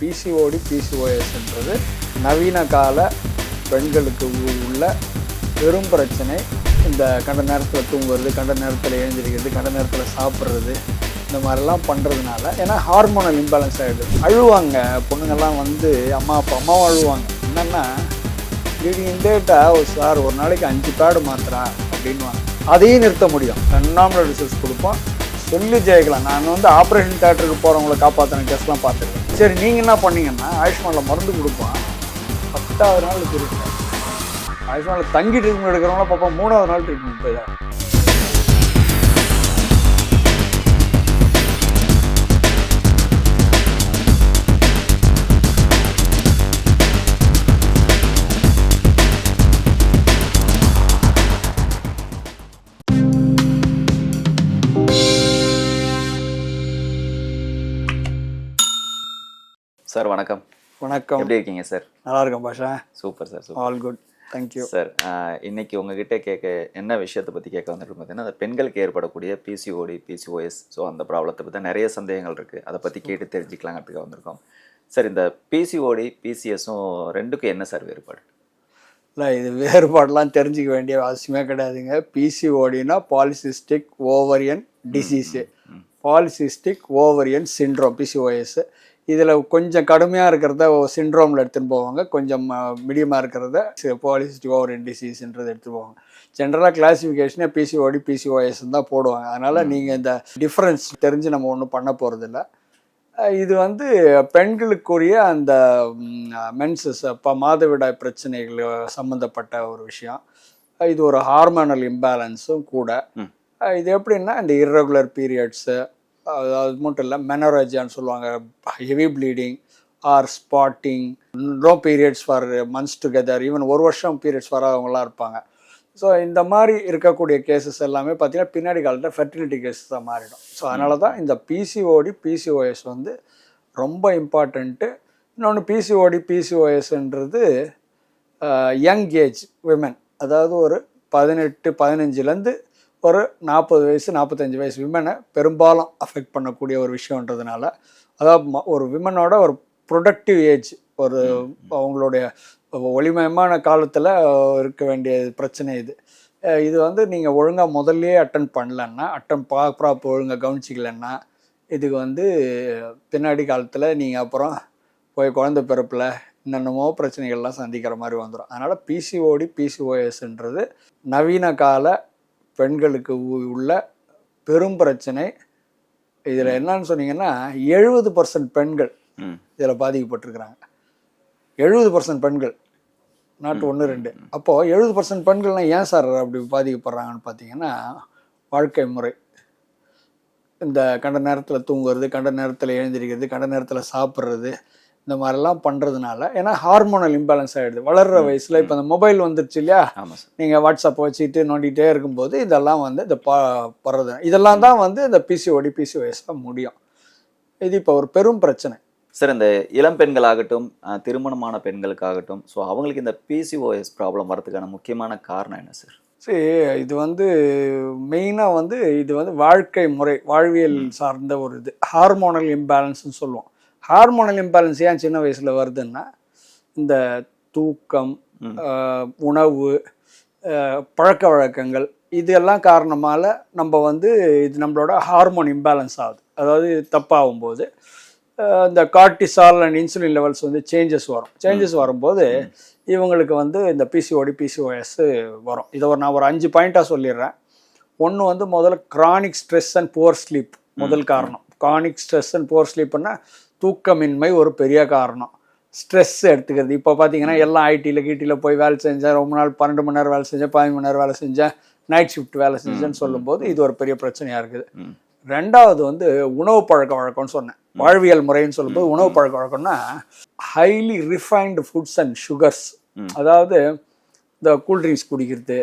PCOD பிசிஓஎஸ்ன்றது நவீன கால பெண்களுக்கு உள்ள பெரும் பிரச்சனை. இந்த கண்ட நேரத்தில் தூங்குறது கண்ட நேரத்தில் எழுந்திருக்கிறது கண்ட நேரத்தில் சாப்பிட்றது இந்த மாதிரிலாம் பண்ணுறதுனால ஏன்னா ஹார்மோனல் இம்பேலன்ஸ் ஆகிடுது அழுவாங்க. பொண்ணுங்கள்லாம் வந்து அம்மா அப்பா அம்மாவும் அழுவாங்க. என்னென்னா லீடிங் டேட்டா ஒரு சார் ஒரு நாளைக்கு அஞ்சு பேடு மாத்திரா அப்படின்வாங்க அதையும் நிறுத்த முடியும். ரெண்டாம் ரிசல்ட்ஸ் கொடுப்போம். சொல்லி ஜெயிக்கலாம். நான் வந்து ஆப்ரேஷன் தேட்டருக்கு போகிறவங்களை காப்பாற்றின டெஸ்ட்லாம் பார்த்துருக்கேன் சரி நீங்கள் என்ன பண்ணீங்கன்னா ஆயுஷ்மானில் மருந்து கொடுப்பான். பத்தாவது நாள் இருக்கு ஆயுஷ்மானில் தங்கி ட்ரீட்மெண்ட் எடுக்கிறவங்கள பார்ப்போம் மூணாவது நாள் ட்ரீட்மெண்ட் போயிடும். சார் வணக்கம். வணக்கம். எப்படி இருக்கீங்க சார்? நல்லா இருக்கேன் Basha. Super sir super. All good. Thank you sir இன்னைக்கு உங்ககிட்ட கேட்க என்ன விஷயத்தை பற்றி கேட்க வந்துருக்கு பார்த்தீங்கன்னா அந்த பெண்களுக்கு ஏற்படக்கூடிய பிசிஓடி பிசிஓஎஸ் ஸோ அந்த ப்ராப்ளத்தை பற்றி நிறைய சந்தேகங்கள் இருக்குது அதை பற்றி கேட்டு தெரிஞ்சுக்கலாங்கிறதுக்காக வந்திருக்கோம். சார் இந்த பிசிஓடி பிசிஎஸும் ரெண்டுக்கும் என்ன சார் வேறுபாடு? இல்லை இது வேறுபாடெலாம் தெரிஞ்சுக்க வேண்டிய அவசியமே கிடையாதுங்க. பிசிஓடினா polycystic ovarian disease polycystic ovarian syndrome PCOS இதில் கொஞ்சம் கடுமையாக இருக்கிறத சிண்ட்ரோமில் எடுத்துன்னு போவாங்க. கொஞ்சம் மீடியமாக இருக்கிறத பாலிசிஸ்டிக் ஓவரியன் டிசீஸ்ன்றது எடுத்துன்னு போவாங்க. ஜென்ரலாக கிளாசிஃபிகேஷனே பிசிஓடி பிசிஓஎஸ் தான் போடுவாங்க. அதனால் நீங்கள் இந்த டிஃப்ரென்ஸ் தெரிஞ்சு நம்ம ஒன்றும் பண்ண போகிறதில்ல இது வந்து பெண்களுக்குரிய அந்த மென்சஸ் இப்போ மாதவிடாய் பிரச்சனைகள் சம்மந்தப்பட்ட ஒரு விஷயம். இது ஒரு ஹார்மோனல் இம்பேலன்ஸும் கூட. இது எப்படின்னா இந்த irregular பீரியட்ஸு அது மட்டும் இல்லை மெனோரஜான்னு சொல்லுவாங்க. Heavy bleeding or spotting no periods for months together even ஒரு வருஷம் பீரியட்ஸ் வராதவங்களாம் இருப்பாங்க. ஸோ இந்த மாதிரி இருக்கக்கூடிய கேசஸ் எல்லாமே பார்த்தீங்கன்னா பின்னாடி காலத்தில் ஃபெர்டிலிட்டி கேசஸாக மாறிடும். ஸோ அதனால தான் இந்த பிசிஓடி பிசிஓஎஸ் வந்து ரொம்ப இம்பார்ட்டண்ட்டு இன்னொன்று பிசிஓடி பிசிஓஎஸ்ன்றது யங் ஏஜ் விமன் அதாவது ஒரு பதினெட்டு பதினஞ்சுலேருந்து ஒரு நாற்பது வயசு நாற்பத்தஞ்சு வயசு விமனை பெரும்பாலும் அஃபெக்ட் பண்ணக்கூடிய ஒரு விஷயன்றதுனால அதாவது ம- ஒரு விமனோட ஒரு ப்ரொடக்டிவ் ஏஜ் ஒரு அவங்களுடைய ஒளிமயமான காலத்தில் இருக்க வேண்டிய பிரச்சனை இது. இது வந்து நீங்கள் ஒழுங்காக முதல்லயே அட்டன் பண்ணலன்னா அட்டன் ப்ராப்பராக ஒழுங்காக கவனிச்சிக்கலன்னா இதுக்கு வந்து பின்னாடி காலத்தில் நீங்கள் அப்புறம் போய் குழந்தை பிறப்பில் என்னென்னமோ பிரச்சனைகள்லாம் சந்திக்கிற மாதிரி வந்துடும் அதனால் பிசிஓடி பிசிஓஎஸ்ன்றது நவீன கால பெண்களுக்கு உள்ள பெரும் பிரச்சனை. இதில் என்னன்னு சொன்னீங்கன்னா எழுபது பர்சன்ட் பெண்கள் இதில் பாதிக்கப்பட்டிருக்கிறாங்க. எழுபது பர்சன்ட் பெண்கள். நாட்டு ஒன்று ரெண்டு. அப்போது எழுபது பர்சன்ட் பெண்கள்லாம் ஏன் சார் அப்படி பாதிக்கப்படுறாங்கன்னு பார்த்தீங்கன்னா வாழ்க்கை முறை. இந்த கண்ட நேரத்தில் தூங்குறது கண்ட நேரத்தில் எழுந்திரிக்கிறது கண்ட நேரத்தில் சாப்பிட்றது இந்த மாதிரிலாம் பண்ணுறதுனால ஏன்னா ஹார்மோனல் இம்பேலன்ஸ் ஆகிடுது வளர்கிற வயசில் இப்போ இந்த மொபைல் வந்துருச்சு இல்லையா? ஆமாம் சார். நீங்கள் வாட்ஸ்அப் வச்சுட்டு நோண்டிகிட்டே இருக்கும்போது இதெல்லாம் வந்து இந்த பா படுறது இதெல்லாம் தான் வந்து இந்த பிசிஓடி பிசிஓஎஸ் தான் முடியும். இது இப்போ ஒரு பெரும் பிரச்சனை. சார் இந்த இளம் பெண்களாகட்டும் திருமணமான பெண்களுக்காகட்டும் ஸோ அவங்களுக்கு இந்த பிசிஓஎஸ் ப்ராப்ளம் வரதுக்கான முக்கியமான காரணம் என்ன சார்? சரி இது வந்து மெயினாக வந்து இது வந்து வாழ்க்கை முறை வாழ்வியல் சார்ந்த ஒரு இது. ஹார்மோனல் இம்பேலன்ஸ்னு சொல்லுவோம். ஹார்மோனல் இம்பேலன்ஸ் ஏன் சின்ன வயசில் வருதுன்னா இந்த தூக்கம் உணவு பழக்க வழக்கங்கள் இதெல்லாம் காரணமால நம்ம வந்து இது நம்மளோட ஹார்மோன் இம்பேலன்ஸ் ஆகுது. அதாவது தப்பாகும் போது இந்த கார்டிசால் அண்ட் இன்சுலின் லெவல்ஸ் வந்து சேஞ்சஸ் வரும். சேஞ்சஸ் வரும்போது இவங்களுக்கு வந்து இந்த பிசிஓடி பிசிஓஎஸ் வரும். இதை ஒரு நான் ஒரு அஞ்சு பாயிண்ட்டாக சொல்லிடுறேன். ஒன்று வந்து முதல்ல chronic stress and poor sleep முதல் காரணம். கிரானிக் ஸ்ட்ரெஸ் அண்ட் புவர் ஸ்லீப்னா தூக்கமின்மை ஒரு பெரிய காரணம். ஸ்ட்ரெஸ் எடுத்துக்கிறது. இப்போ பார்த்தீங்கன்னா எல்லாம் ஐடியில் கீட்டியில் போய் வேலை செஞ்சேன். ரொம்ப நாள் பன்னெண்டு மணி நேரம் வேலை செஞ்சேன் பதினஞ்சு மணி நேரம் வேலை செஞ்சேன். நைட் ஷிஃப்ட் வேலை செஞ்சேன்னு சொல்லும்போது இது ஒரு பெரிய பிரச்சனையாக இருக்குது. ரெண்டாவது வந்து உணவு பழக்க வழக்கம்னு சொன்னேன். வாழ்வியல் முறைன்னு சொல்லும்போது உணவு பழக்க வழக்கம்னா highly refined foods and sugars. அதாவது இந்த கூல்ட்ரிங்க்ஸ் குடிக்கிறது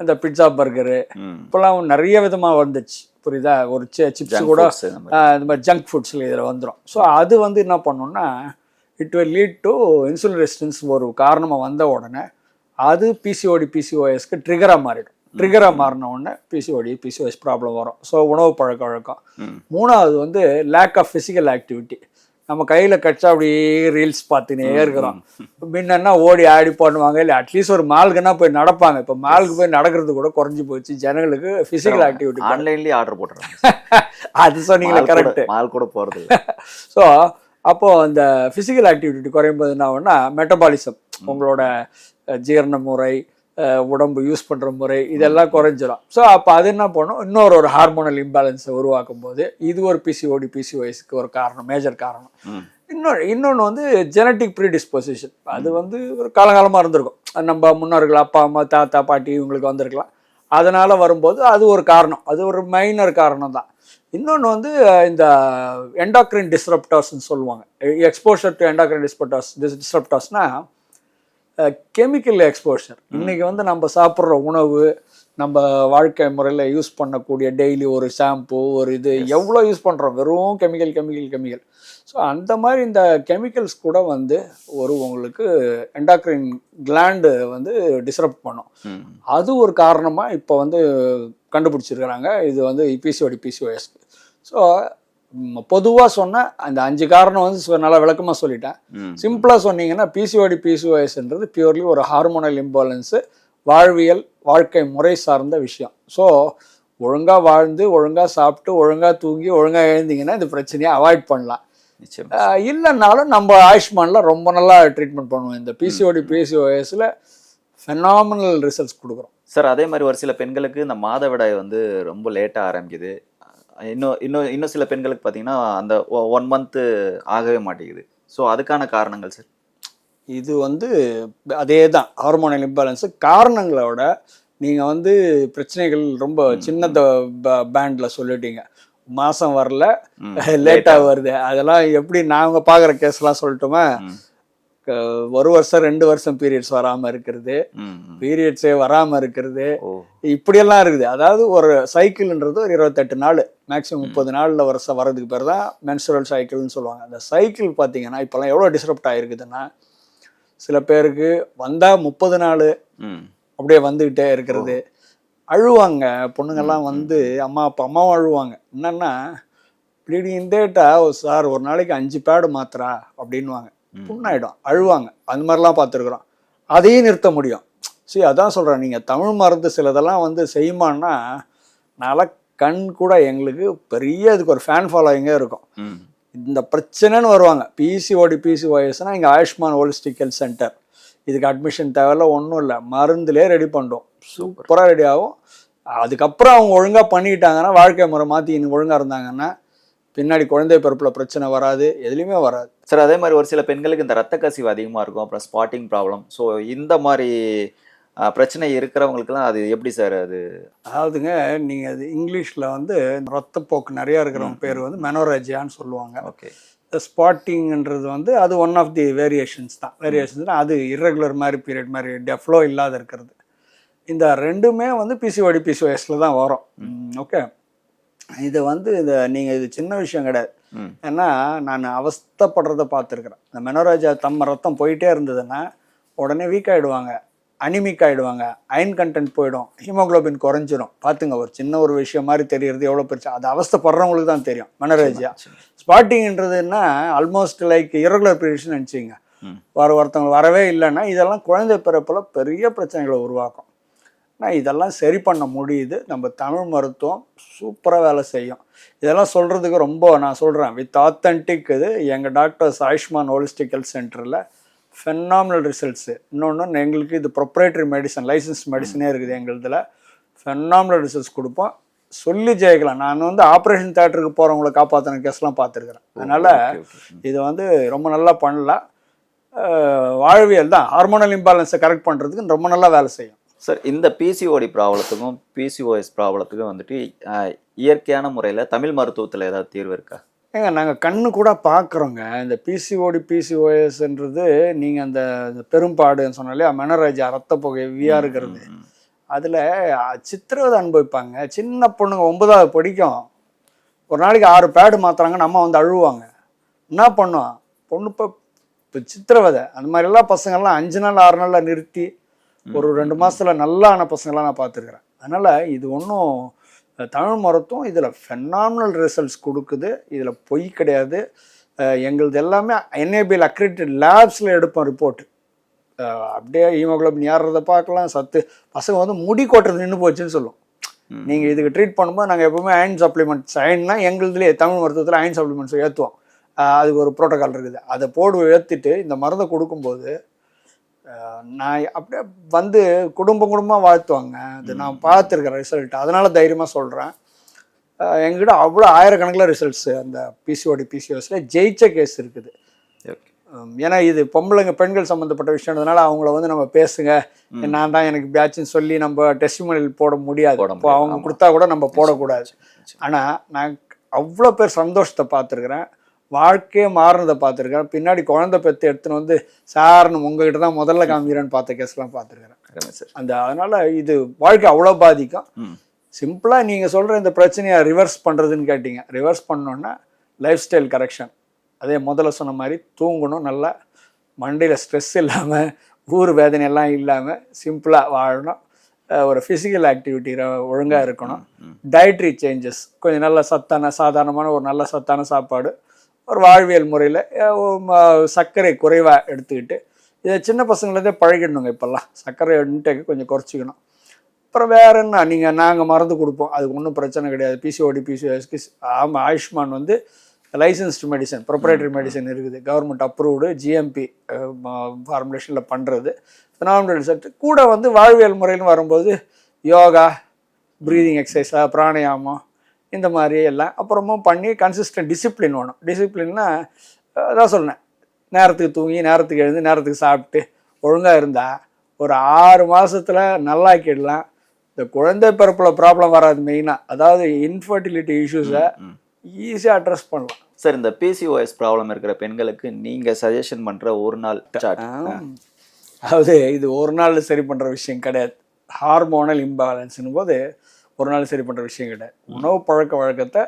இந்த பிட்சா பர்கரு ம். இப்போலாம் நிறைய விதமாக வந்துச்சு. புரியுதா? ஒரு சிப்ஸ் கூட இந்த மாதிரி. ஜங்க் ஃபுட்ஸில் இதில் வந்துடும் ஸோ அது வந்து என்ன பண்ணுன்னா it will lead to insulin resistance ஒரு காரணமாக வந்த உடனே அது பிசிஓடி பிசிஓஎஸ்க்கு ட்ரிகராக மாறிடும். ட்ரிகராக மாறின உடனே பிசிஓடி பிசிஓஎஸ் ப்ராப்ளம் வரும். ஸோ உணவு பழக்க வழக்கம். மூணாவது வந்து லேக் ஆஃப் ஃபிசிக்கல் ஆக்டிவிட்டி நம்ம கையில கட்சா அப்படியே ரீல்ஸ் பார்த்துனே இருக்கிறோம். முன்னா ஓடி ஆடி பண்ணுவாங்க. இல்லை அட்லீஸ்ட் ஒரு மாலுக்குன்னா போய் நடப்பாங்க. இப்போ மாலுக்கு போய் நடக்கிறது கூட குறைஞ்சி போச்சு. ஜனங்களுக்கு ஃபிசிக்கல் ஆக்டிவிட்டி ஆன்லைன்லயே ஆர்டர் போட்டுறாங்க. அது சொன்னீங்களே கரெக்ட் மால் கூட போறது இல்ல. ஸோ அப்போ அந்த ஃபிசிக்கல் ஆக்டிவிட்டி குறையும் போது என்ன ஆகும்னா மெட்டபாலிசம் உங்களோட ஜீரண முறை உடம்பு யூஸ் பண்ற முறை இதெல்லாம் குறைஞ்சிரும். ஸோ அப்போ அது என்ன பண்ணும்? இன்னொரு ஒரு ஹார்மோனல் இம்பேலன்ஸை உருவாக்கும் போது இது ஒரு பிசிஓடி பிசிஓஎஸ்க்கு ஒரு காரணம் மேஜர் காரணம். இன்னொன்று இன்னொன்று வந்து ஜெனட்டிக் ப்ரீடிஸ்போசிஷன் அது வந்து ஒரு காலகாலமாக இருந்திருக்கும். நம்ம முன்னோர்கள் அப்பா அம்மா தாத்தா பாட்டி இவங்களுக்கு வந்திருக்கலாம். அதனால வரும்போது அது ஒரு காரணம். அது ஒரு மைனர் காரணம் தான். இன்னொன்று வந்து இந்த எண்டாக்ரின் டிஸ்ரப்டர்ஸ்னு சொல்லுவாங்க. எக்ஸ்போஷர் டு எண்டாக்ரின் டிஸ்பட்டர்ஸ் டிஸ்ரப்டர்ஸ்னா கெமிக்கல் எக்ஸ்போஷர் இன்னைக்கு வந்து நம்ம சாப்பிட்ற உணவு நம்ம வாழ்க்கை முறையில் யூஸ் பண்ணக்கூடிய டெய்லி ஒரு ஷாம்பு ஒரு இது எவ்வளோ யூஸ் பண்ணுறோம் வெறும் கெமிக்கல் கெமிக்கல் கெமிக்கல் ஸோ அந்த மாதிரி இந்த கெமிக்கல்ஸ் கூட வந்து ஒரு உங்களுக்கு எண்டாக்ரின் கிளாண்டு வந்து டிஸ்ரப்ட் பண்ணும். அது ஒரு காரணமாக இப்போ வந்து கண்டுபிடிச்சிருக்கிறாங்க. இது வந்து பிசிஓடி பிசிஓஎஸ்க்கு ஸோ பொதுவாக சொன்ன அந்த அஞ்சு காரணம் வந்து நல்லா விளக்கமாக சொல்லிட்டேன். சிம்பிளாக சொன்னீங்கன்னா பிசிஓடி பிசிஓஎஸ்ன்றது பியூர்லி ஒரு ஹார்மோனல் இம்பாலன்ஸு வாழ்வியல் வாழ்க்கை முறை சார்ந்த விஷயம். ஸோ ஒழுங்காக வாழ்ந்து ஒழுங்காக சாப்பிட்டு ஒழுங்காக தூங்கி ஒழுங்காக எழுந்தீங்கன்னா இந்த பிரச்சனையை அவாய்ட் பண்ணலாம். இல்லைன்னாலும் நம்ம ஆயுஷ்மானில் ரொம்ப நல்லா ட்ரீட்மெண்ட் பண்ணுவோம். இந்த பிசிஓடி பிசிஓஎஸில் ஃபெனாமினல் ரிசல்ட்ஸ் கொடுக்குறோம். சார் அதே மாதிரி ஒரு சில பெண்களுக்கு இந்த மாதவிடாய் வந்து ரொம்ப லேட்டாக ஆரம்பிக்குது. இன்னும் இன்னும் இன்னும் சில பெண்களுக்கு பார்த்தீங்கன்னா அந்த ஒன் மந்த்து ஆகவே மாட்டேங்குது. ஸோ அதுக்கான காரணங்கள் சார் இது வந்து அதே தான் ஹார்மோனல் இம்பேலன்ஸு காரணங்களோட நீங்கள் வந்து பிரச்சனைகள் ரொம்ப சின்ன பேண்டில் சொல்லிட்டீங்க. மாதம் வரல. லேட்டாக வருது. அதெல்லாம் எப்படி நாங்கள் பார்க்குற கேஸ்லாம் சொல்லட்டுமா? ஒரு வருஷம் ரெண்டு வருஷம் பீரியட்ஸ் வராமல் இருக்கிறது. பீரியட்ஸே வராமல் இருக்கிறது. இப்படியெல்லாம் இருக்குது. அதாவது ஒரு சைக்கிள்ன்றது ஒரு இருபத்தெட்டு நாள். மேக்ஸிமம் முப்பது நாளில் வருஷம் வர்றதுக்கு பேர் தான் மென்சுரல் சைக்கிள்னு சொல்லுவாங்க. அந்த சைக்கிள் பார்த்தீங்கன்னா இப்போல்லாம் எவ்வளோ டிஸ்டர்ப்ட் ஆகிருக்குதுன்னா சில பேருக்கு வந்தால் முப்பது நாள் அப்படியே வந்துக்கிட்டே இருக்கிறது. அழுவாங்க. பொண்ணுங்கெல்லாம் வந்து அம்மா அப்பா அம்மாவும் அழுவாங்க. என்னன்னா ப்ளீடிங் டேட்டா சார் ஒரு நாளைக்கு அஞ்சு பேடு மாத்திரா அப்படின்வாங்க. புண்ணாயிடும் அழுவாங்க. அந்த மாதிரிலாம் பார்த்துருக்குறோம். அதையும் நிறுத்த முடியும். சரி அதான் சொல்கிறேன் நீங்கள் தமிழ் மருந்து சிலதெல்லாம் வந்து செய்யுமான்னா நாள கண் கூட எங்களுக்கு பெரிய இதுக்கு ஒரு ஃபேன் ஃபாலோயிங்கே இருக்கும். இந்த பிரச்சனைன்னு வருவாங்க. பிசிஓடி பிசிஓஎஸ்னா இங்கே ஆயுஷ்மான் ஹோலிஸ்டிக் ஹெல்த் சென்டர் இதுக்கு அட்மிஷன் தேவையில்ல ஒன்றும் இல்லை. மருந்துலேயே ரெடி பண்ணுறோம் சூப்பராக ரெடி ஆகும். அதுக்கப்புறம் அவங்க ஒழுங்காக பண்ணிக்கிட்டாங்கன்னா வாழ்க்கை முறை மாற்றி இன்னும் ஒழுங்காக இருந்தாங்கன்னா பின்னாடி குழந்தை பிறப்பில் பிரச்சனை வராது எதுலேயுமே வராது. சார் அதே மாதிரி ஒரு சில பெண்களுக்கு இந்த ரத்த கசிவு அதிகமாக இருக்கும் அப்புறம் ஸ்பாட்டிங் ப்ராப்ளம் ஸோ இந்த மாதிரி பிரச்சனை இருக்கிறவங்களுக்குலாம் அது எப்படி சார் அது? அதாவதுங்க நீங்கள் அது இங்கிலீஷில் வந்து ரத்தப்போக்கு நிறையா இருக்கிறவங்க பேர் வந்து மெனோரேஜியான்னு சொல்லுவாங்க. ஓகே. ஸ்பாட்டிங்ன்றது வந்து அது ஒன் ஆஃப் தி வேரியேஷன்ஸ் தான். வேரியேஷன்ஸ் அது irregular மாதிரி பீரியட் மாதிரி டெஃப்ளோ இல்லாத இருக்கிறது. இந்த ரெண்டுமே வந்து பிசிஓடி பிசிஓஎஸ்ல தான் வரும். ஓகே இது வந்து இது நீங்கள் இது சின்ன விஷயம் கிடையாது. ஏன்னா நான் அவஸ்தைப்படுறத பார்த்துருக்குறேன். இந்த மெனோராஜா தம்ம ரத்தம் போயிட்டே இருந்ததுன்னா உடனே வீக் ஆகிடுவாங்க அனிமிக் ஆகிடுவாங்க அயன் கண்டென்ட் போயிடும் ஹீமோகுளோபின் குறைஞ்சிரும். பார்த்துங்க ஒரு சின்ன ஒரு விஷயம் மாதிரி தெரியறது எவ்வளோ பிரச்சனை அது அவஸ்தைப்படுறவங்களுக்கு தான் தெரியும் மெனோராஜியா ஸ்பாட்டிங்ன்றதுன்னா ஆல்மோஸ்ட் லைக் irregular பீரியட்ஸ்னு நினச்சிங்க வர ஒருத்தவங்க வரவே இல்லைன்னா இதெல்லாம் குழந்தை பிறப்பில் பெரிய பிரச்சனைகளை உருவாக்கும். ஆனால் இதெல்லாம் சரி பண்ண முடியுது. நம்ம தமிழ் மருத்துவம் சூப்பராக வேலை செய்யும். இதெல்லாம் சொல்கிறதுக்கு ரொம்ப நான் சொல்கிறேன் வித் ஆத்தென்டிக் இது எங்கள் டாக்டர்ஸ் ஆயுஷ்மான் ஹோலிஸ்டிக் ஹெல்த் சென்டரில் ஃபெனாமினல் ரிசல்ட்ஸு இன்னொன்று எங்களுக்கு இது ப்ரொப்ரேட்டரி மெடிசன் லைசன்ஸ் மெடிசனே இருக்குது எங்களுதில். ஃபெனாமினல் ரிசல்ட்ஸ் கொடுப்போம். சொல்லி ஜெயிக்கலாம். நான் வந்து ஆப்ரேஷன் தேட்டருக்கு போகிறவங்களை காப்பாற்றின கேஸ்லாம் பார்த்துருக்குறேன். அதனால் இது வந்து ரொம்ப நல்லா பண்ணலாம். வாழ்வியல் தான். ஹார்மோனல் இம்பேலன்ஸை கரெக்ட் பண்ணுறதுக்கு ரொம்ப நல்லா வேலை செய்யும். சார் இந்த பிசிஓடி ப்ராப்ளத்துக்கும் பிசிஓஎஸ் ப்ராப்ளத்துக்கும் வந்துட்டு இயற்கையான முறையில் தமிழ் மருத்துவத்தில் ஏதாவது தீர்வு இருக்கா? ஏங்க நாங்கள் கண்ணு கூட பார்க்குறோங்க இந்த பிசிஓடி பிசிஓஎஸ்ன்றது நீங்கள் அந்த பெரும்பாடுன்னு சொன்னோம் இல்லையா மெனராஜா ரத்த புகை ஹெவியாக இருக்கிறது. அதில் சித்திரவதை அனுபவிப்பாங்க. சின்ன பொண்ணுங்க ஒன்பதாவது படிக்கும். ஒரு நாளைக்கு ஆறு பேடு மாத்துறாங்க நம்ம வந்து அழுவாங்க என்ன பண்ணும் பொண்ணு இப்போ இப்போ சித்திரவதை அந்த மாதிரிலாம் பசங்கள்லாம் அஞ்சு நாள் ஆறு நாளில் நிறுத்தி ஒரு ரெண்டு மாசத்துல நல்லா ஆன பசங்களாம் நான் பார்த்துருக்குறேன். அதனால் இது ஒன்றும் தமிழ் மருத்துவம் இதில் ஃபெனாமினல் ரிசல்ட்ஸ் கொடுக்குது. இதில் பொய் கிடையாது. எங்களுது எல்லாமே என்ஏபிஎல் அக்ரிடேட் லேப்ஸில் எடுப்போம் ரிப்போர்ட் அப்படியே ஹீமோகுளோபின் ஏறுறதை பார்க்கலாம். சத்து பசங்க வந்து முடி கொட்டுறது நின்று போச்சுன்னு சொல்லும். நீங்கள் இதுக்கு ட்ரீட் பண்ணும்போது நாங்கள் எப்பவுமே அயன் சப்ளிமெண்ட்ஸ் அயன்னா எங்களுதுலேயே தமிழ் மருத்துவத்தில் அயன் சப்ளிமெண்ட்ஸ் ஏற்றுவோம் அதுக்கு ஒரு ப்ரோட்டோகால் இருக்குது. அதை போடு ஏற்றிட்டு இந்த மருந்தை கொடுக்கும்போது நான் அப்படியே வந்து குடும்பம் குடும்பமாக வாழ்த்துவாங்க. அது நான் பார்த்துருக்கேன் ரிசல்ட் அதனால தைரியமாக சொல்கிறேன் எங்கிட்ட அவ்வளோ ஆயிரக்கணக்கில் ரிசல்ட்ஸ் அந்த பிசிஓடி பிசிஓஸில் ஜெயிச்ச கேஸ் இருக்குது. ஏன்னா இது பொம்பளைங்க பெண்கள் சம்மந்தப்பட்ட விஷயம்ன்றதுனால அவங்கள வந்து நம்ம பேசுங்க. நான் தான் எனக்கு பேட்சுன்னு சொல்லி நம்ம டெஸ்டிமோனியல் போட முடியாது. அவங்க. கொடுத்தா கூட நம்ம போடக்கூடாது. ஆனால் நான் அவ்வளோ பேர் சந்தோஷத்தை பார்த்துருக்குறேன். வாழ்க்கையே மாறினதை பார்த்துருக்கேன் பின்னாடி குழந்தை பெற்று எடுத்துன்னு வந்து சார்னு உங்ககிட்ட தான் முதல்ல காமிக்கிறேன்னு பார்த்த கேஸ்லாம் பார்த்துருக்குறேன். அந்த அதனால் இது வாழ்க்கை அவ்வளோ பாதிக்கும். சிம்பிளாக நீங்கள் சொல்கிற இந்த பிரச்சனையை ரிவர்ஸ் பண்ணுறதுன்னு கேட்டிங்க. ரிவர்ஸ் பண்ணோன்னா லைஃப் ஸ்டைல் கரெக்ஷன் அதே முதல்ல சொன்ன மாதிரி தூங்கணும் நல்லா மண்டையில் ஸ்ட்ரெஸ் இல்லாமல் ஊர் வேதனை எல்லாம் இல்லாமல் சிம்பிளாக வாழணும். ஒரு ஃபிசிக்கல் ஆக்டிவிட்டி ஒழுங்காக இருக்கணும். டயட்ரி சேஞ்சஸ் கொஞ்சம் நல்ல சத்தான சாதாரணமான ஒரு நல்ல சத்தான சாப்பாடு. ஒரு வாழ்வியல் முறையில் சர்க்கரை குறைவாக எடுத்துக்கிட்டு இதை சின்ன பசங்களதே பழகிடணுங்க இப்போல்லாம். சர்க்கரை இன்டேக்கு கொஞ்சம் குறைச்சிக்கணும். அப்புறம் வேற என்ன? நீங்கள் நாங்கள் மருந்து கொடுப்போம். அதுக்கு ஒன்றும் பிரச்சனை கிடையாது. பிசிஓடி பிசிஓஎஸ்க்கு ஆமாம் ஆயுஷ்மான் வந்து லைசன்ஸ்டு மெடிசன் ப்ரொப்ரேட்டரி மெடிசன் இருக்குது. கவர்மெண்ட் அப்ரூவ்டு ஜிஎம்பி ஃபார்முலேஷனில் பண்ணுறது ஃபினாமினல் ரிசல்ட் கூட வந்து வாழ்வியல் முறைன்னு வரும்போது யோகா ப்ரீதிங் எக்ஸசைஸாக பிராணாயாமம் இந்த மாதிரி எல்லாம். அப்புறமும் பண்ணி கன்சிஸ்டன்ட் டிசிப்ளின் வேணும். டிசிப்ளின்னா அதான் சொன்னேன் நேரத்துக்கு தூங்கி நேரத்துக்கு எழுந்து நேரத்துக்கு சாப்பிட்டு ஒழுங்காக இருந்தால் ஒரு ஆறு மாசத்துல நல்லாக்கிடலாம் இந்த குழந்தை பிறப்பில் ப்ராப்ளம் வராது மெயினாக அதாவது இன்ஃபர்டிலிட்டி இஷ்யூஸை. ஈஸியாக அட்ரஸ் பண்ணலாம். சார் இந்த பிசிஓஎஸ் ப்ராப்ளம் இருக்கிற பெண்களுக்கு நீங்க சஜஷன் பண்ற ஒரு நாள் அதாவது இது ஒரு நாள் சரி பண்ணுற விஷயம் கிடையாது. ஹார்மோனல் இம்பேலன்ஸ்னும் போது ஒரு நாள் சரி பண்ணுற விஷயம் கிடையாது உணவு பழக்க வழக்கத்தை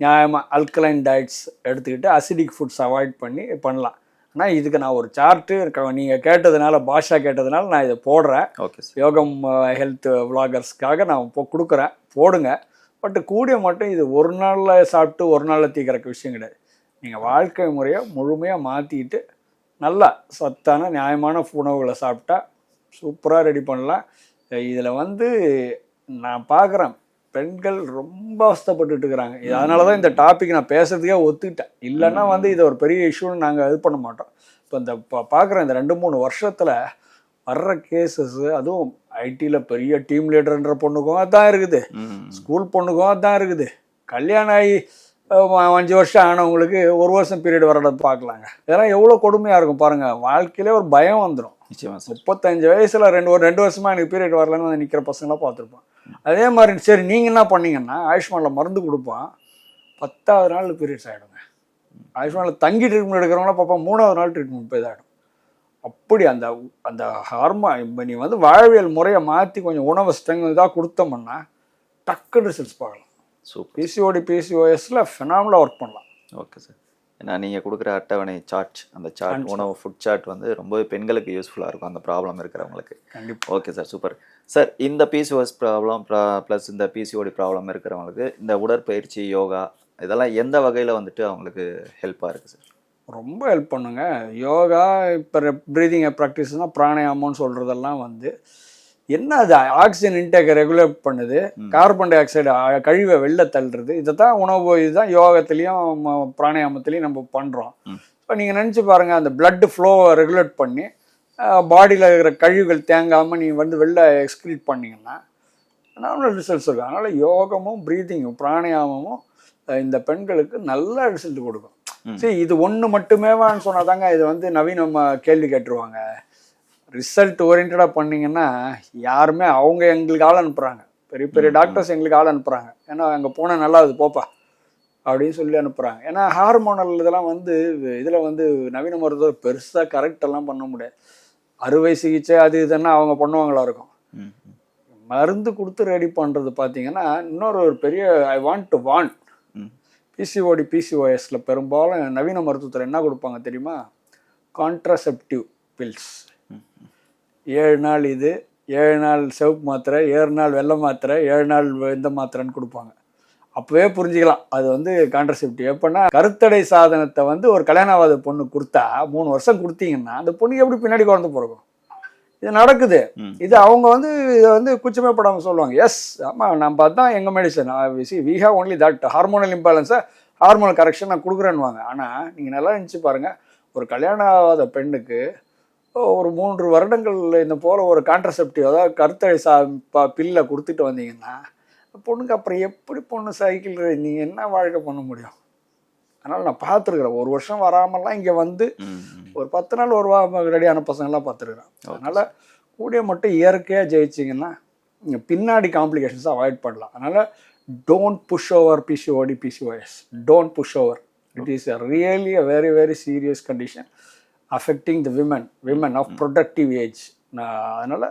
நியாயமாக அல்கலைன் டயட்ஸ் எடுத்துக்கிட்டு அசிடிக் ஃபுட்ஸ் அவாய்ட் பண்ணி பண்ணலாம். ஆனால் இதுக்கு நான் ஒரு சார்ட்டு நீங்கள் கேட்டதுனால பாஷா கேட்டதுனால நான் இதை போடுறேன். ஓகே யோகம் ஹெல்த் விளாகர்ஸ்க்காக நான் இப்போ கொடுக்குறேன். போடுங்க. பட் கூடிய மட்டும் இது ஒரு நாளில் சாப்பிட்டு ஒரு நாளில் தீக்கிறக்கு விஷயம் கிடையாது. நீங்கள் வாழ்க்கை முறையை முழுமையாக மாற்றிட்டு நல்லா சத்தான நியாயமான உணவுகளை சாப்பிட்டா சூப்பராக ரெடி பண்ணலாம். இதில் வந்து நான் பார்க்குறேன் பெண்கள் ரொம்ப அவஸ்தைப்பட்டுட்டு இருக்கிறாங்க. அதனால தான் இந்த டாபிக் நான் பேசுறதுக்கே ஒத்துக்கிட்டேன். இல்லைன்னா வந்து இதை ஒரு பெரிய இஷ்யூன்னு நாங்கள் இது பண்ண மாட்டோம். இப்போ இந்த பார்க்குற இந்த ரெண்டு மூணு வருஷத்தில் வர்ற கேசஸ் அதுவும் ஐடியில் பெரிய டீம் லீடர்ன்ற பொண்ணுக்கும் அதான் இருக்குது. ஸ்கூல் பொண்ணுக்கும் அதான் இருக்குது. கல்யாணம் ஆகி அஞ்சு வருஷம் ஆனவங்களுக்கு ஒரு வருஷம் பீரியட் வரத பார்க்கலாங்க. இதெல்லாம் எவ்வளோ கொடுமையாக இருக்கும் பாருங்கள் வாழ்க்கையிலே ஒரு பயம் வந்துடும் முப்பத்தஞ்சு வயசுல ரெண்டு ஒரு ரெண்டு வருஷமா எனக்கு பீரியட் வரலன்னு வந்து நிற்கிற பசங்களாம் பார்த்துருப்பான் அதே மாதிரி சரி நீங்கள் என்ன பண்ணீங்கன்னா ஆயுஷ்மானில் மருந்து கொடுப்பான் பத்தாவது நாள் பீரியட்ஸ் ஆகிடுங்க ஆயுஷ்மானில் தங்கி ட்ரீட்மெண்ட் எடுக்கிறவங்களாம் பார்ப்போம் மூணாவது நாள் ட்ரீட்மெண்ட் போய் ஆகிடும் அப்படி அந்த அந்த ஹார்மோ இப்போ நீ வந்து வாழ்வியல் முறையை மாற்றி கொஞ்சம் உணவை ஸ்ட்ரெங் இதாக கொடுத்தோம்னா டக்குன்னு ரிசல்ட்ஸ் பார்க்கலாம். சூப்பர் பிசிஓடி பிசிஓஎஸில் ஃபினாமில் ஒர்க் பண்ணலாம். ஓகே சார் ஏன்னா நீங்கள் கொடுக்குற அட்டவணை சார்ட் அந்த சார்ட் உணவு ஃபுட் சார்ட் வந்து ரொம்பவே பெண்களுக்கு யூஸ்ஃபுல்லாக இருக்கும் அந்த ப்ராப்ளம் இருக்கிறவங்களுக்கு. ஓகே சார் சூப்பர் சார் இந்த பிசிஓஎஸ் ப்ராப்ளம் ப்ளஸ் இந்த பிசிஓடி ப்ராப்ளம் இருக்கிறவங்களுக்கு இந்த உடற்பயிற்சி யோகா இதெல்லாம் எந்த வகையில் வந்துட்டு அவங்களுக்கு ஹெல்ப்பாக இருக்குது சார் ரொம்ப ஹெல்ப் பண்ணுங்க. யோகா இப்போ ப்ரீதிங் ப்ராக்டிஸ்னால் பிராணாயாமம்னு சொல்கிறதெல்லாம் வந்து என்ன அது? ஆக்சிஜன் இன்டேக்கை ரெகுலேட் பண்ணுது. கார்பன் டை ஆக்சைடு கழிவை வெளில தள்ளுறது. இதை தான் உணவு இதுதான் யோகத்துலேயும் பிராணாயாமத்துலேயும் நம்ம பண்ணுறோம். இப்போ நீங்கள் நினச்சி பாருங்கள் அந்த blood ஃப்ளோவை ரெகுலேட் பண்ணி பாடியில் இருக்கிற கழிவுகள் தேங்காமல் நீங்கள் வந்து வெளில எக்ஸ்க்ரீட் பண்ணீங்கன்னா நல்ல ரிசல்ட்ஸ் இருக்கும். அதனால் யோகமும் ப்ரீதிங்கும் பிராணாயாமமும் இந்த பெண்களுக்கு நல்ல ரிசல்ட் கொடுக்கும். சரி இது ஒன்று மட்டுமேவான்னு சொன்னாதாங்க இது வந்து நவீனமா கேள்வி கேட்டுருவாங்க. ரிசல்ட் ஓரியன்டாக பண்ணீங்கன்னா யாருமே அவங்க எங்களுக்கு ஆள் அனுப்புகிறாங்க பெரிய பெரிய டாக்டர்ஸ் எங்களுக்கு ஆள் அனுப்புகிறாங்க ஏன்னா அங்கே போனால் நல்லா அது போப்பா அப்படின்னு சொல்லி அனுப்புகிறாங்க ஏன்னா ஹார்மோனல் இதெல்லாம் வந்து இதில் வந்து நவீன மருத்துவர் பெருசாக கரெக்ட் எல்லாம் பண்ண முடியாது. அறுவை சிகிச்சை அது இதுன்னா அவங்க பண்ணுவாங்களா இருக்கும். மருந்து கொடுத்து ரெடி பண்ணுறது பார்த்தீங்கன்னா இன்னொரு ஒரு பெரிய I want to want PCOD பிசிஓஎஸ்ல பெரும்பாலும் நவீன மருத்துவத்தில் என்ன கொடுப்பாங்க தெரியுமா? கான்ட்ராசெப்டிவ் பில்ஸ் ஏழு நாள் இது ஏழு நாள் சிவப்பு மாத்திரை ஏழு நாள் வெள்ளை மாத்திரை ஏழு நாள் இந்த மாத்திரைன்னு கொடுப்பாங்க. அப்பவே புரிஞ்சுக்கலாம். அது வந்து கான்ட்ரசெப்டிவ் எப்படின்னா கருத்தடை சாதனத்தை வந்து ஒரு கல்யாணவாத பொண்ணு கொடுத்தா மூணு வருஷம் கொடுத்தீங்கன்னா அந்த பொண்ணுக்கு எப்படி பின்னாடி குழந்தை பிறக்கும்? இது நடக்குது. இது அவங்க வந்து இதை வந்து குச்சமே படாமல் சொல்லுவாங்க. எஸ் ஆமாம் நான் பார்த்தா எங்கள் medicine we have only that hormonal இம்பேலன்ஸை hormonal correction நான் கொடுக்குறேன்னுவாங்க. ஆனால் நீங்கள் நல்லா நினச்சி பாருங்கள் ஒரு கல்யாணம் ஆகாத பெண்ணுக்கு ஒரு மூன்று வருடங்கள் இந்த போல் ஒரு கான்ட்ரசெப்டிவ் அதாவது கருத்தடை சா ப பில்லை கொடுத்துட்டு வந்தீங்கன்னா பொண்ணுக்கு அப்புறம் எப்படி பொண்ணு சைக்கிள் நீங்கள் என்ன வாழ்க்கை பண்ண முடியும்? அதனால் நான் பார்த்துருக்குறேன். ஒரு வருஷம் வராமலாம் இங்கே வந்து. ஒரு பத்து நாள் ஒரு வா ரெடியான பசங்கள்லாம் பார்த்துருக்குறேன். அதனால் கூடிய மட்டும் இயற்கையாக ஜெயிச்சிங்கன்னா நீங்கள் பின்னாடி காம்ப்ளிகேஷன்ஸை அவாய்ட் பண்ணலாம். அதனால் don't push over PCOD PCOS don't push over it is a really a very very serious condition affecting the women women of productive age நான் அதனால்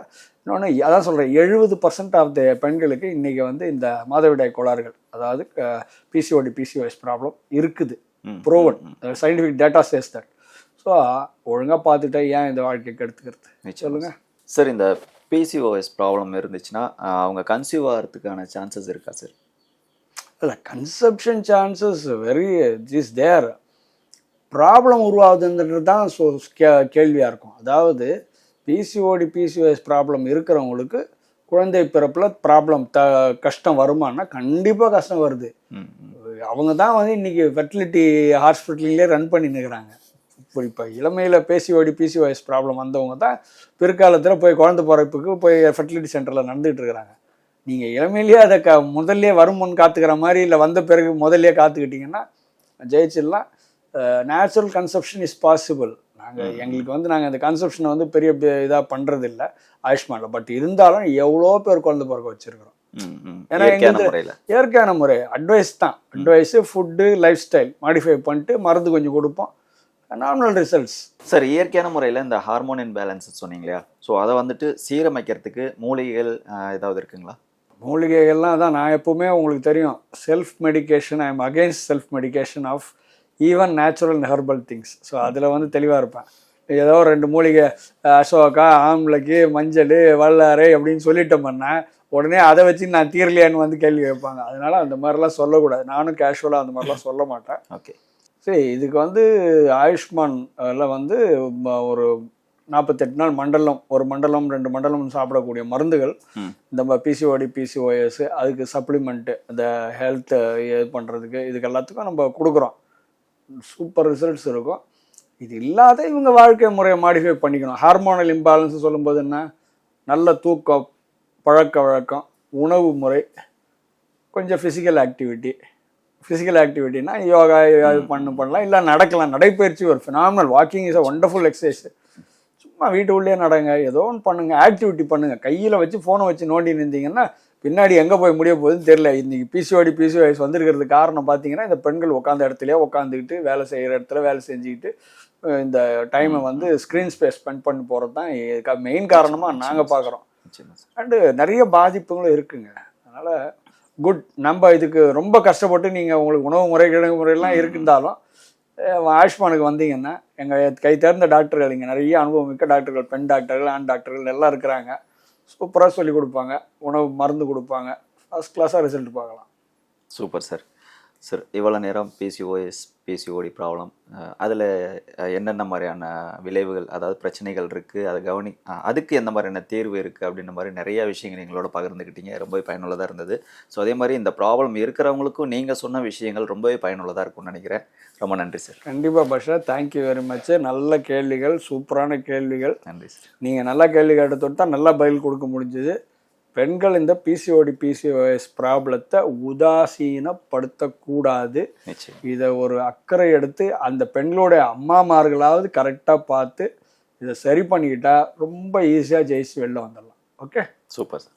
இன்னொன்று அதான் சொல்கிறேன் எழுபது பர்சன்ட் ஆஃப் த பெண்களுக்கு இன்றைக்கி வந்து இந்த மாதவிடாய் கோளாறுகள் அதாவது பிசிஓடி பிசிஓஎஸ் ப்ராப்ளம் இருக்குது. Proven scientific data says that so ஒழுங்காக பார்த்துட்டா ஏன் இந்த வாழ்க்கைக்கு எடுத்துக்கிறது நிச்சயமா. சொல்லுங்க. சார் இந்த பிசிஓஎஸ் ப்ராப்ளம் இருந்துச்சுன்னா அவங்க கன்சீவ் ஆகிறதுக்கான சான்சஸ் இருக்கா சார் இல்லை conception chances very is there problem உருவாகுதுன்றது தான் ஸோ கே கேள்வியாக இருக்கும். அதாவது பிசிஓடி பிசிஓஎஸ் ப்ராப்ளம் இருக்கிறவங்களுக்கு குழந்தை பிறப்பில் ப்ராப்ளம் த கஷ்டம் வருமானா கண்டிப்பாக கஷ்டம் வருது. அவங்க தான் வந்து இன்னைக்கு ஃபெர்டிலிட்டி ஹாஸ்பிட்டல்லே ரன் பண்ணி நிற்கிறாங்க இப்போ இப்போ இளமையில் பிசிஓடி பிசிஓஎஸ் ப்ராப்ளம் வந்தவங்க தான் பிற்காலத்தில் போய் குழந்தை பிறப்புக்கு போய் ஃபெர்டிலிட்டி சென்டரில் நடந்துகிட்டு இருக்கிறாங்க நீங்கள் இளமையிலேயே அதை க முதல்லே வருமுன் காத்துக்கிற மாதிரி இல்லை வந்த பிறகு முதல்லே காத்துக்கிட்டிங்கன்னா ஜெயிச்சிடலாம். நேச்சுரல் கன்செப்ஷன் இஸ் பாசிபிள் நாங்கள் எங்களுக்கு வந்து நாங்கள் அந்த கன்செப்ஷனை வந்து பெரிய இதாக பண்ணுறது இல்லை ஆயுஷ்மானில். பட் இருந்தாலும் எவ்வளோ பேர் குழந்தை பிறக்க வச்சுருக்கிறோம். ஏன்னா இயற்கையான முறை அட்வைஸ் தான். Advice food lifestyle modify பண்ணிட்டு மருந்து கொஞ்சம் கொடுப்போம். நார்மல் ரிசல்ட்ஸ் சார் இயற்கையான முறையில் இந்த ஹார்மோன் இன்பேலன்ஸ் சொன்னீங்க இல்லையா? ஸோ அதை வந்துட்டு சீரமைக்கிறதுக்கு மூலிகைகள் ஏதாவது இருக்குங்களா? மூலிகைகள்லாம் தான் நான் எப்பவுமே உங்களுக்கு தெரியும். Self medication I am against self medication of even natural and herbal things so அதில் வந்து தெளிவாக இருப்பேன். ஏதோ ரெண்டு மூலிகை அசோகா ஆம்பளைக்கு மஞ்சள் வல்லாரை அப்படின்னு சொல்லிட்டோம்னா உடனே அதை வச்சு நான் தீரலையான்னு வந்து கேள்வி கேட்பாங்க. அதனால அந்த மாதிரிலாம் சொல்லக்கூடாது. நானும் கேஷுவலாக அந்த மாதிரிலாம் சொல்ல மாட்டேன். ஓகே சரி இதுக்கு வந்து ஆயுஷ்மான் ல வந்து ஒரு நாற்பத்தெட்டு நாள் மண்டலம் ஒரு மண்டலம் ரெண்டு மண்டலம் சாப்பிடக்கூடிய மருந்துகள். இந்த பிசிஓடி பிசிஓஎஸ் அதுக்கு சப்ளிமெண்ட்டு இந்த ஹெல்த் இது பண்ணுறதுக்கு இதுக்கு எல்லாத்துக்கும் நம்ம கொடுக்குறோம். சூப்பர் ரிசல்ட்ஸ் இருக்கும். இது இல்லாத இவங்க வாழ்க்கை முறையை மாடிஃபை பண்ணிக்கணும். ஹார்மோனல் இம்பேலன்ஸ் சொல்லும்போது என்ன? நல்ல தூக்கம் பழக்க வழக்கம் உணவு முறை கொஞ்சம் ஃபிசிக்கல் ஆக்டிவிட்டி ஃபிசிக்கல் ஆக்டிவிட்டினா யோகா அது பண்ணு பண்ணலாம். இல்லை நடக்கலாம். நடைப்பயிற்சி ஒரு phenomenal walking is a wonderful exercise சும்மா வீட்டுக்குள்ளேயே நடங்க. ஏதோ ஒன்று பண்ணுங்க. ஆக்டிவிட்டி பண்ணுங்க. கையில் வச்சு ஃபோனை வச்சு நோண்டி நின்றீங்கன்னா பின்னாடி எங்கே போய் முடிய போகுதுன்னு தெரியல. இன்னைக்கு பிசிஓடி பிசிஓஎஸ் வந்திருக்கிறது காரணம் பார்த்தீங்கன்னா இந்த பெண்கள் உட்காந்த இடத்துலயே உட்காந்துக்கிட்டு வேலை செய்கிற இடத்துல வேலை செஞ்சுக்கிட்டு இந்த டைமை வந்து ஸ்க்ரீன் ஸ்பேஸ் ஸ்பெண்ட் பண்ணி போகிறது தான் மெயின் காரணமாக நாங்கள் பார்க்குறோம் அண்டு நிறைய பாதிப்புகளும் இருக்குங்க. அதனால் குட் நம்ம இதுக்கு ரொம்ப கஷ்டப்பட்டு நீங்கள் உங்களுக்கு உணவு முறை கிழங்கு முறையெல்லாம் இருந்தாலும் ஆயுஷ்மானுக்கு வந்தீங்கன்னா எங்கள் கை தேர்ந்த டாக்டர்கள் இங்கே நிறைய அனுபவமிக்க டாக்டர்கள் பெண் டாக்டர்கள் ஆண் டாக்டர்கள் எல்லாம் இருக்கிறாங்க. சூப்பராக சொல்லிக் கொடுப்பாங்க. உணவு மருந்து கொடுப்பாங்க. ஃபஸ்ட் கிளாஸாக ரிசல்ட் பார்க்கலாம். Super sir. சார் இவ்வளோ நேரம் பிசிஓஎஸ் பிசிஓடி ப்ராப்ளம் அதில் என்னென்ன மாதிரியான விளைவுகள் அதாவது பிரச்சனைகள் இருக்குது அதை கவனி அதுக்கு எந்த மாதிரியான தீர்வு இருக்குது அப்படின்ற மாதிரி நிறைய விஷயங்கள் எங்களோட பகிர்ந்துக்கிட்டீங்க ரொம்பவே பயனுள்ளதாக இருந்தது. ஸோ அதே மாதிரி இந்த ப்ராப்ளம் இருக்கிறவங்களுக்கும் நீங்கள் சொன்ன விஷயங்கள் ரொம்பவே பயனுள்ளதாக இருக்கும்னு நினைக்கிறேன். ரொம்ப நன்றி சார் கண்டிப்பாக பஷா தேங்க்யூ வெரி மச் நல்ல கேள்விகள் சூப்பரான கேள்விகள். நன்றி சார் நீங்கள் நல்லா கேள்வி கேட்டு தொட்டா நல்லா பதில் கொடுக்க முடிஞ்சுது. பெண்கள் இந்த பிசிஓடி பிசிஓஎஸ் ப்ராப்ளத்தை உதாசீனப்படுத்தக்கூடாது. இதை ஒரு அக்கறை எடுத்து அந்த பெண்களுடைய அம்மாமார்களாவது கரெக்டாக பார்த்து இதை சரி பண்ணிக்கிட்டா ரொம்ப ஈஸியாக ஜெயிச்சு வெளில வந்துடலாம். Okay super sir